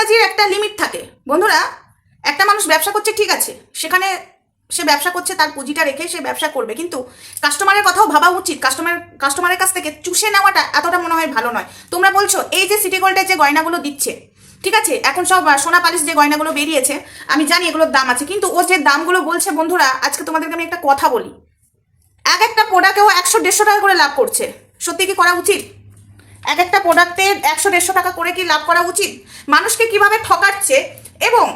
চিটিংবাজির একটা লিমিট থাকে। বন্ধুরা, একটা মানুষ ব্যবসা করছে, ঠিক আছে, সেখানে সে ব্যবসা করছে, তার পুঁজিটা রেখে সে ব্যবসা করবে, কিন্তু কাস্টমারের কথাও ভাবা উচিত। কাস্টমার কাস্টমারের কাছ থেকে চুষে নেওয়াটা এতটা মনে হয় ভালো নয়। তোমরা বলছো, এই যে সিটি গোল্ডের যে গয়নাগুলো দিচ্ছে, ঠিক আছে, এখন সব সোনা পালিশ যে গয়নাগুলো বেরিয়েছে, আমি জানি এগুলোর দাম আছে, কিন্তু ও যে দামগুলো বলছে, বন্ধুরা, আজকে তোমাদেরকে আমি একটা কথা বলি। এক একটা প্রোডাক্টেও একশো, দেড়শো টাকা করে লাভ করছে। সত্যি কি করা উচিত? এক একটা প্রোডাক্টে একশো, দেড়শো টাকা করে কি লাভ করা উচিত? মানুষকে কীভাবে ঠকাচ্ছে? এবং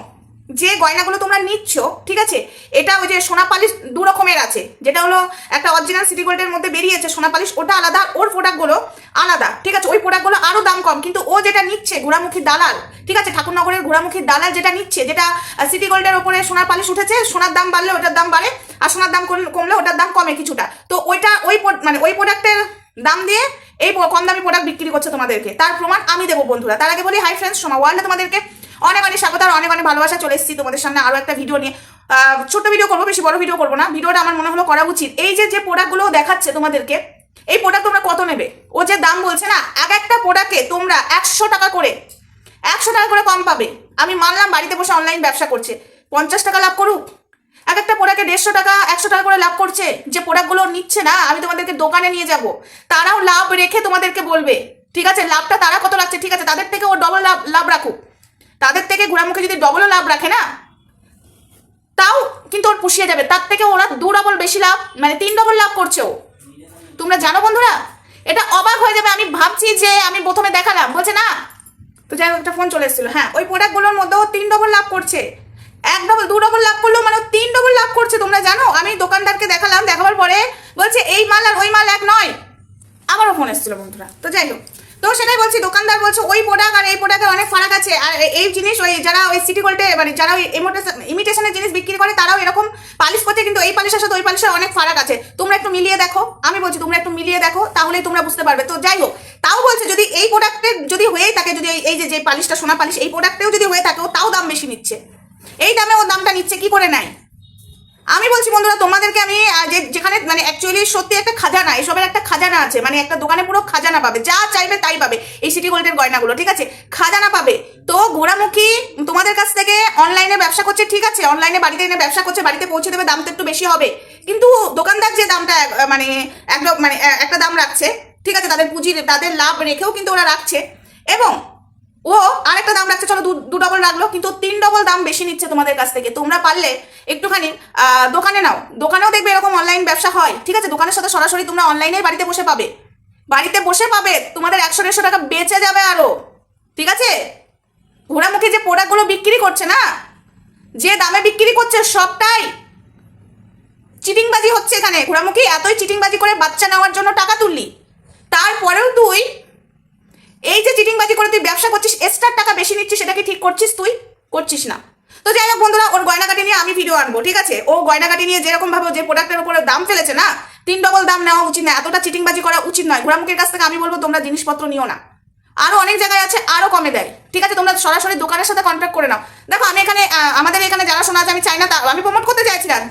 যে গয়নাগুলো তোমরা নিচ্ছ, ঠিক আছে? এটা ওই যে সোনা পালিশ দু রকমের আছে। যেটা হলো একটা অরিজিনাল সিটি গোল্ডের মধ্যে বেরিয়েছে, সোনা পালিশ, ওটা আলাদা ওর প্রোডাক্টগুলো আলাদা, ঠিক আছে? ওই প্রোডাক্টগুলো আরও দাম কম, কিন্তু ও যেটা নিচ্ছে, ঘোড়ামুখী দালাল, ঠিক আছে? ঠাকুরনগরের ঘোড়ামুখী দালাল যেটা নিচ্ছে, যেটা সিটি গোল্ডের ওপরে সোনার পালিশ উঠেছে, সোনার দাম বাড়লে ওটার দাম বাড়ে, আর সোনার দাম কমলে ওটার দাম কমে কিছুটা। তো ওইটা ওই মানে ওই প্রোডাক্টের দাম দিয়ে এই কম দামি প্রোডাক্ট বিক্রি করছে তোমাদেরকে। তার প্রমাণ আমি দেবো বন্ধুরা। তার আগে বলি হাই ফ্রেন্ডস সোমা ওয়ার্ল্ডে তোমাদেরকে অনেক অনেক স্বাগত আর অনেক অনেক ভালোবাসা চলে এসেছি তোমাদের সামনে আরও একটা ভিডিও নিয়ে। ছোট্ট ভিডিও করব, বেশি বড় ভিডিও করব না। ভিডিওটা আমার মনে হলো করা উচিত। এই যে যে প্রোডাক্টগুলো দেখাচ্ছে তোমাদেরকে, এই প্রোডাক্ট তোমরা কত নেবে? ও যে দাম বলছে না, এক একটা প্রোডাক্টে তোমরা একশো টাকা করে, একশো টাকা করে কম পাবে। আমি মানলাম বাড়িতে বসে অনলাইন ব্যবসা করছে। পঞ্চাশ টাকা লাভ করুক এক একটা প্রোডাক্টে দেড়শো টাকা, একশো টাকা করে লাভ করছে। যে প্রোডাক্টগুলো নিচ্ছে না, আমি তোমাদেরকে দোকানে নিয়ে যাব। তারাও লাভ রেখে তোমাদেরকে বলবে। ঠিক আছে? লাভটা তারা কত রাখছে ঠিক আছে? তাদের থেকে ও ডবল লাভ লাভ রাখুক। তাদের থেকে ঘোরামুখে যদি ডবলও লাভ রাখে না, তাও কিন্তু ওর পুষিয়ে যাবে। তার থেকে ওরা দু ডবল বেশি লাভ মানে তিন ডবল লাভ করছে ও। তোমরা জানো বন্ধুরা? এটা অবাক হয়ে যাবে। আমি ভাবছি যে আমি প্রথমে দেখালাম। বলছে, না। তো যাই একটা ফোন চলে এসেছিল। হ্যাঁ ওই প্রোডাক্টগুলোর মধ্যেও তিন ডবল লাভ করছে। এক ডবল দু ডবল লাভ করল মানে তিন ডবল লাভ করছে, তোমরা জানো? আমি দোকানদারকে দেখালাম, দেখাবার পরে বলছে, এই মাল আর ওই মাল এক নয়। আমারও ফোন এসেছিল, বন্ধুরা। তো যাই হোক। তো সেটাই বলছি, দোকানদার বলছে, ওই প্রোডাক্ট আর এই প্রোডাক্টের অনেক ফারাক আছে। আর এই জিনিস, ওই যারা ওই সিটি গোল্ডে মানে যারা ওই ইমিটেশনের জিনিস বিক্রি করে, তারাও এরকম পালিশ করছে, কিন্তু এই পালিশের সাথে ওই পালিশের অনেক ফারাক আছে। তোমরা একটু মিলিয়ে দেখো। আমি বলছি, তোমরা একটু মিলিয়ে দেখো, তাহলেই তোমরা বুঝতে পারবে। তো যাই হোক, তাও বলছে, যদি এই প্রোডাক্টের যদি হয়েই থাকে, যদি এই- যে যে পালিশটা, সোনা পালিশ, এই প্রোডাক্টেও যদি হয়ে থাকে তাও দাম বেশি নিচ্ছে। এই দামে ও দামটা নিচ্ছে, কি করে নেয় আমি বলছি, বন্ধুরা, তোমাদেরকে আমি যেখানে মানে অ্যাকচুয়ালি সত্যি একটা খাজানা, এসবের একটা খাজানা আছে মানে একটা দোকানে পুরো খাজানা পাবে, যা চাইবে তাই পাবে, এই সিটি গোল্ডের গয়নাগুলো, ঠিক আছে? খাজানা পাবে। তো ঘোরামুখী তোমাদের কাছ থেকে অনলাইনে ব্যবসা করছে, ঠিক আছে? অনলাইনে বাড়িতে এনে ব্যবসা করছে, বাড়িতে পৌঁছে দেবে, দাম তো একটু বেশি হবে। কিন্তু দোকানদার যে দামটা মানে একটা মানে একটা দাম রাখছে, ঠিক আছে? তাদের পুঁজি, তাদের লাভ রেখেও কিন্তু ওরা রাখছে। এবং ও আরেকটা দাম রাখছে, চলো রাখল কিন্তু তিন ডবল দাম বেশি নিচ্ছে তোমাদের কাছ থেকে। তোমরা পারলে একটুখানি দোকানে নাও। দোকানেও দেখবে এরকম অনলাইন ব্যবসা হয়। ঠিক আছে? দোকানের সাথে সরাসরি তোমরা অনলাইনে বাড়িতে বসে পাবে। বাড়িতে বসে পাবে, তোমাদের একশো, দেড়শো টাকা বেঁচে যাবে আরও। ঠিক আছে? ঘোড়ামুখী যে প্রোডাক্টগুলো বিক্রি করছে না, যে দামে বিক্রি করছে সবটাই চিটিংবাজি হচ্ছে এখানে। ঘোড়ামুখী এতই চিটিংবাজি করে বাচ্চা নেওয়ার জন্য টাকা তুললি। তারপরেও তুই এই যে চিটিংবাজি করে তুই ব্যবসা করছিস এক্সট্রা টাকা বেশি নিচ্ছিস, সেটা কি ঠিক করছিস তুই? করছিস না। তো যাই হোক বন্ধুরা, ওর গয়নাকাটি নিয়ে আমি ভিডিও আনব, ঠিক আছে? ও গয়নাকাটি নিয়ে যেরকম ভাবে যে প্রোডাক্টের উপরে দাম ফেলেছে না, তিন ডবল দাম নেওয়া উচিত না এতটা চিটিংবাজি করা উচিত নয়। ঘোরামুখের কাছ থেকে আমি বলব, তোমরা জিনিসপত্র নিও না। আরও অনেক জায়গায় আছে, আরও কমে দেয়। ঠিক আছে? তোমরা সরাসরি দোকানের সাথে কন্ট্যাক্ট করে নাও। দেখো, আমি এখানে আমাদের এখানে যারা শোনা আছে, আমি চাই না আমি প্রমোট করতে চাইছিলাম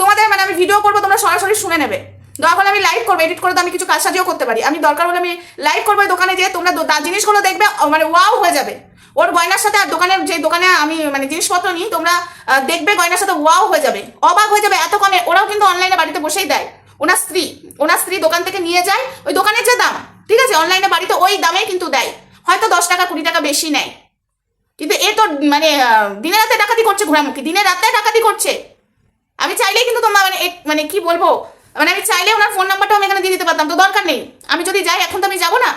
তোমাদের মানে আমি ভিডিও করব, তোমরা সরাসরি শুনে নেবে। দরকার হলে আমি লাইভ করব এডিট করে তো আমি কিছু কাজ সাজিও করতে পারি। আমি দরকার হলে আমি লাইভ করব দোকানে যেয়ে তোমরা জিনিসগুলো দেখবে মানে ওয়াও হয়ে যাবে। ওর গয়নার সাথে আর দোকানের যে দোকানে আমি মানে জিনিসপত্র নিই, তোমরা দেখবে গয়নার সাথে ওয়াও হয়ে যাবে। অবাক হয়ে যাবে এত কমে। ওরাও কিন্তু অনলাইনে বাড়িতে বসেই দেয়। ওনার স্ত্রী ওনার স্ত্রী দোকান থেকে নিয়ে যায়, ওই দোকানের যে দাম, ঠিক আছে? অনলাইনে বাড়িতে ওই দামে কিন্তু দেয়। হয়তো দশ টাকা, কুড়ি টাকা বেশি নেয়। কিন্তু এ তো মানে দিনে রাতে ডাকাতি করছে ঘোরামুখী দিনে রাতে ডাকাতি করছে। আমি চাইলেই কিন্তু তোমরা মানে মানে কি বলব? মানে আমি চাইলে ওনার ফোন নাম্বারটাও আমি এখানে দিয়ে দিতে পারতাম তো দরকার নেই। আমি যদি যাই এখন তো আমি যাব না।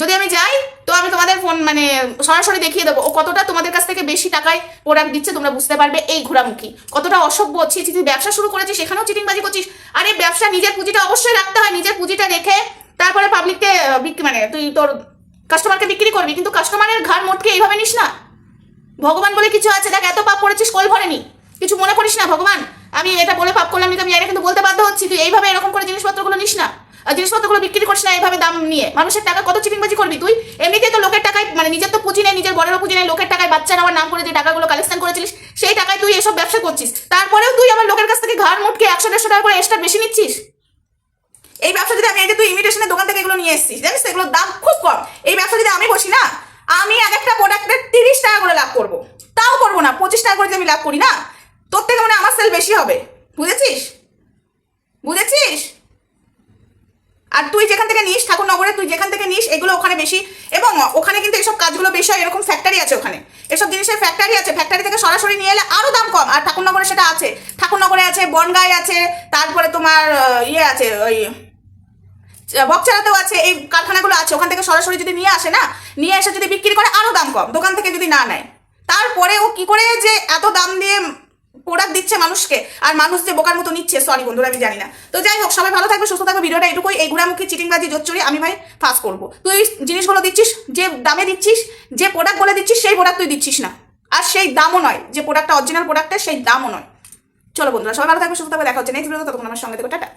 যদি আমি যাই তো আমি তোমাদের ফোন মানে সরাসরি দেখিয়ে দেবো। ও কতটা তোমাদের কাছ থেকে বেশি টাকায় প্রোডাক্ট দিচ্ছে তোমরা বুঝতে পারবে এই ঘোরামুখী কতটা অসভ্য ছি ছি, তুই ব্যবসা শুরু করেছিস সেখানেও চিটিংবাজি করছিস। আরে ব্যবসা নিজের পুঁজিটা অবশ্যই রাখতে হয় নিজের পুঁজিটা রেখে তারপরে পাবলিককে বিক্রি মানে তুই তোর কাস্টমারকে বিক্রি করবি কিন্তু কাস্টমারের ঘাড় মোটকে এইভাবে নিস না। ভগবান বলে কিছু আছে দেখ এত পাপ করেছিস কই ভরেনি। কিছু মনে করিস না ভগবান। আমি এটা বলে পাপ করলাম কিন্তু আমি এটা কিন্তু বলতে হচ্ছি তুই এইভাবে এরকম করে জিনিসপত্রগুলো নিস না। জিনিসপত্রগুলো বিক্রি করিস না এইভাবে দাম নিয়ে। মানুষের টাকা কত চিটিংবাজি করবি তুই? এমনিতেই তো লোকের টাকায় মানে নিজের তো পুঁজি নেই, নিজের বড়েরও পুঁজি নেই, লোকের টাকায় বাচ্চা নেওয়ার নাম করে যে টাকাগুলো কালেকশন করেছিলিস, সেই টাকায় তুই এসব ব্যবসা করছিস। তারপরেও তুই আমার লোকের কাছ থেকে ঘাড় মুটকে একশো, দেড়শো টাকা করে এক্সট্রা বেশি নিচ্ছিস? এই ব্যবসা যদি আমি যে তুই ইমিটেশনের দোকান থেকে এগুলো নিয়ে এসেছিস, জানিস এগুলোর দাম খুব কম। এই ব্যবসা যদি আমি বসি না, আমি এক একটা প্রোডাক্টের তিরিশ টাকা করে লাভ করব। তাও করব না, পঁচিশ টাকা করে যদি আমি লাভ করি না, তোর থেকে মানে আমার সেল বেশি হবে। বুঝেছিস? বুঝেছিস? আর তুই যেখান থেকে নিস, ঠাকুরনগরে তুই যেখান থেকে নিস, এগুলো ওখানে বেশি। এবং ওখানে কিন্তু এসব কাজগুলো বেশি হয়, এরকম ফ্যাক্টরি আছে ওখানে। এসব জিনিসের ফ্যাক্টরি আছে ফ্যাক্টরি থেকে সরাসরি নিয়ে এলে আরও দাম কম। আর ঠাকুরনগরে সেটা আছে। ঠাকুরনগরে আছে, বনগাঁয় আছে, তারপরে তোমার ইয়ে আছে, ওই, বকচারাতেও আছে, এই কারখানাগুলো আছে। ওখান থেকে সরাসরি যদি নিয়ে আসে না, নিয়ে এসে যদি বিক্রি করে আরও দাম কম। দোকান থেকে যদি না নেয়। তারপরে ও কি করে যে এত দাম দিয়ে প্রোডাক্ট দিচ্ছে মানুষকে, আর মানুষ যে বোকার মতো নিচ্ছে সরি বন্ধুরা, আমি জানি না। তো যাই হোক, সবাই ভালো থাকবে, সুস্থ থাকবে, ভিডিওটা এটুকুই। এই ঘোরামুখী চিটিংবাজি জোচ্চুরি আমি ভাই ফাঁস করব। তুই জিনিসগুলো দিচ্ছিস, যে দামে দিচ্ছিস, যে প্রোডাক্ট বলে দিচ্ছিস, সেই প্রোডাক্ট তুই দিচ্ছিস না। আর সেই দামও নয়, যে প্রোডাক্টটা অরিজিনাল প্রোডাক্টের সেই দামও নয়। চলো বন্ধুরা, সবাই ভালো থাকবে, সুস্থ থাকবে, দেখা হচ্ছে নেক্সট ভিডিওতে ততক্ষণ আমার সঙ্গে দেখো টাটা।